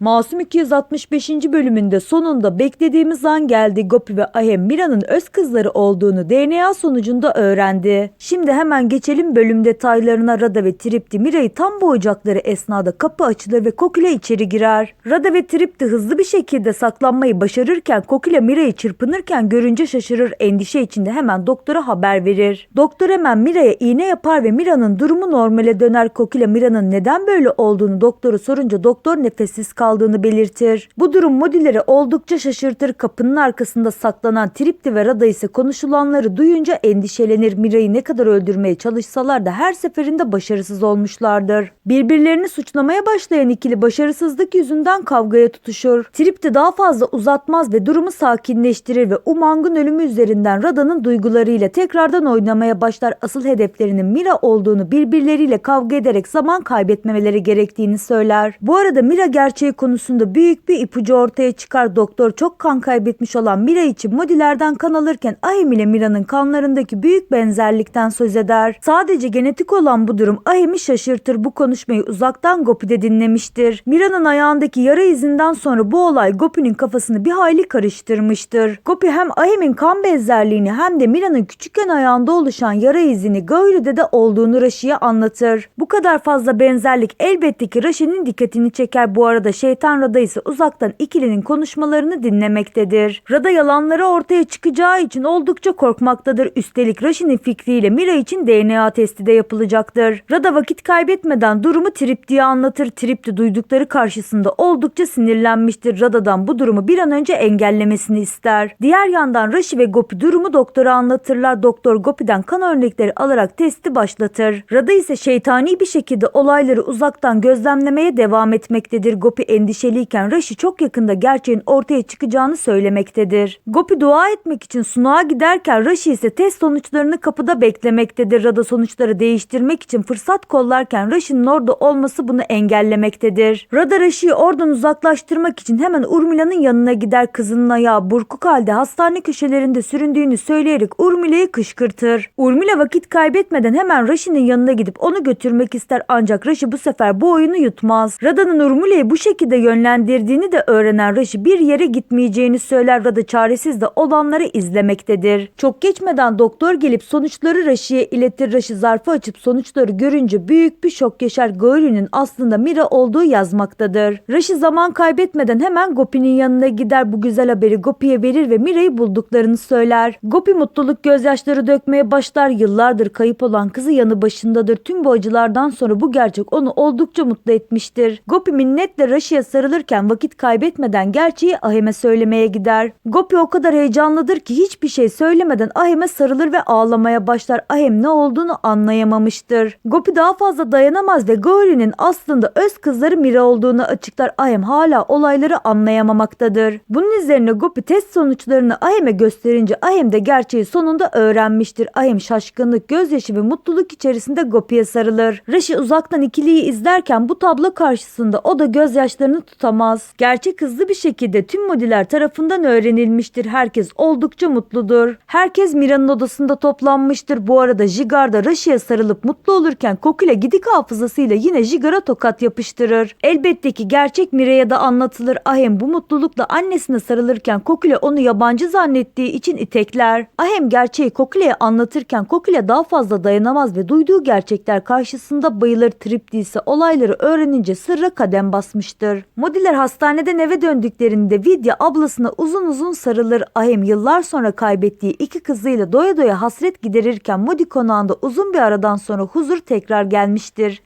Masum 265. bölümünde sonunda beklediğimiz an geldi. Gopi ve Ahem Mira'nın öz kızları olduğunu DNA sonucunda öğrendi. Şimdi hemen geçelim bölüm detaylarına. Rada ve Tripti Mira'yı tam boğacakları esnada kapı açılır ve Kokile içeri girer. Rada ve Tripti hızlı bir şekilde saklanmayı başarırken Kokile Mira'yı çırpınırken görünce şaşırır. Endişe içinde hemen doktora haber verir. Doktor hemen Mira'ya iğne yapar ve Mira'nın durumu normale döner. Kokile Mira'nın neden böyle olduğunu doktoru sorunca doktor nefessiz kaldığını belirtir. Bu durum Modileri oldukça şaşırtır. Kapının arkasında saklanan Tripti ve Rada ise konuşulanları duyunca endişelenir. Mira'yı ne kadar öldürmeye çalışsalar da her seferinde başarısız olmuşlardır. Birbirlerini suçlamaya başlayan ikili başarısızlık yüzünden kavgaya tutuşur. Tripti daha fazla uzatmaz ve durumu sakinleştirir ve Umang'ın ölümü üzerinden Rada'nın duygularıyla tekrardan oynamaya başlar. Asıl hedeflerinin Mira olduğunu birbirleriyle kavga ederek zaman kaybetmemeleri gerektiğini söyler. Bu arada Mira gerçeği konusunda büyük bir ipucu ortaya çıkar. Doktor çok kan kaybetmiş olan Mira için Modilerden kan alırken Ahim ile Mira'nın kanlarındaki büyük benzerlikten söz eder. Sadece genetik olan bu durum Ahim'i şaşırtır. Bu konuşmayı uzaktan Gopi'de dinlemiştir. Mira'nın ayağındaki yara izinden sonra bu olay Gopi'nin kafasını bir hayli karıştırmıştır. Gopi hem Ahim'in kan benzerliğini hem de Mira'nın küçükken ayağında oluşan yara izini Gauri'de de olduğunu Rashi'ye anlatır. Bu kadar fazla benzerlik elbette ki Rashi'nin dikkatini çeker. Bu arada şeytan Rada ise uzaktan ikilinin konuşmalarını dinlemektedir. Rada yalanları ortaya çıkacağı için oldukça korkmaktadır. Üstelik Rashi'nin fikriyle Mira için DNA testi de yapılacaktır. Rada vakit kaybetmeden durumu Tripti'ye anlatır. Tripti duydukları karşısında oldukça sinirlenmiştir. Rada'dan bu durumu bir an önce engellemesini ister. Diğer yandan Rashi ve Gopi durumu doktora anlatırlar. Doktor Gopi'den kan örnekleri alarak testi başlatır. Rada ise şeytani bir şekilde olayları uzaktan gözlemlemeye devam etmektedir. Gopi endişeliyken Rashi çok yakında gerçeğin ortaya çıkacağını söylemektedir. Gopi dua etmek için sunağa giderken Rashi ise test sonuçlarını kapıda beklemektedir. Rada sonuçları değiştirmek için fırsat kollarken Rashi'nin orada olması bunu engellemektedir. Rada Rashi'yi oradan uzaklaştırmak için hemen Urmila'nın yanına gider kızının ayağı burkuk halde hastane köşelerinde süründüğünü söyleyerek Urmila'yı kışkırtır. Urmila vakit kaybetmeden hemen Rashi'nin yanına gidip onu götürmek ister ancak Rashi bu sefer bu oyunu yutmaz. Rada'nın Urmila'yı bu şekilde yönlendirdiğini de öğrenen Rashi bir yere gitmeyeceğini söyler. Rada çaresiz de olanları izlemektedir. Çok geçmeden doktor gelip sonuçları Rashi'ye iletir. Rashi zarfı açıp sonuçları görünce büyük bir şok yaşar. Gauri'nin aslında Mira olduğu yazmaktadır. Rashi zaman kaybetmeden hemen Gopi'nin yanına gider. Bu güzel haberi Gopi'ye verir ve Mira'yı bulduklarını söyler. Gopi mutluluk gözyaşları dökmeye başlar. Yıllardır kayıp olan kızı yanı başındadır. Tüm bu acılardan sonra bu gerçek onu oldukça mutlu etmiştir. Gopi minnetle Rashi'ye sarılırken vakit kaybetmeden gerçeği Ahem'e söylemeye gider. Gopi o kadar heyecanlıdır ki hiçbir şey söylemeden Ahem'e sarılır ve ağlamaya başlar. Ahem ne olduğunu anlayamamıştır. Gopi daha fazla dayanamaz ve Gauri'nin aslında öz kızları Mira olduğunu açıklar. Ahem hala olayları anlayamamaktadır. Bunun üzerine Gopi test sonuçlarını Ahem'e gösterince Ahem de gerçeği sonunda öğrenmiştir. Ahem şaşkınlık, gözyaşı ve mutluluk içerisinde Gopi'ye sarılır. Rashi uzaktan ikiliyi izlerken bu tablo karşısında o da gözyaşlarını tutamaz. Gerçek hızlı bir şekilde tüm modiler tarafından öğrenilmiştir. Herkes oldukça mutludur. Herkes Mira'nın odasında toplanmıştır. Bu arada Jigar da Rashi'ye sarılıp mutlu olurken Kokile gidik hafızasıyla yine Jigar'a tokat yapıştırır. Elbette ki gerçek Mira'ya da anlatılır. Ahem bu mutlulukla annesine sarılırken Kokile onu yabancı zannettiği için itekler. Ahem gerçeği Kokile'ye anlatırken Kokile daha fazla dayanamaz ve duyduğu gerçekler karşısında bayılır. Tripti ise olayları öğrenince sırra kadem basmıştır. Modiler hastaneden eve döndüklerinde Vidya ablasına uzun uzun sarılır. Ahem yıllar sonra kaybettiği iki kızıyla doya doya hasret giderirken Modi konağında uzun bir aradan sonra huzur tekrar gelmiştir.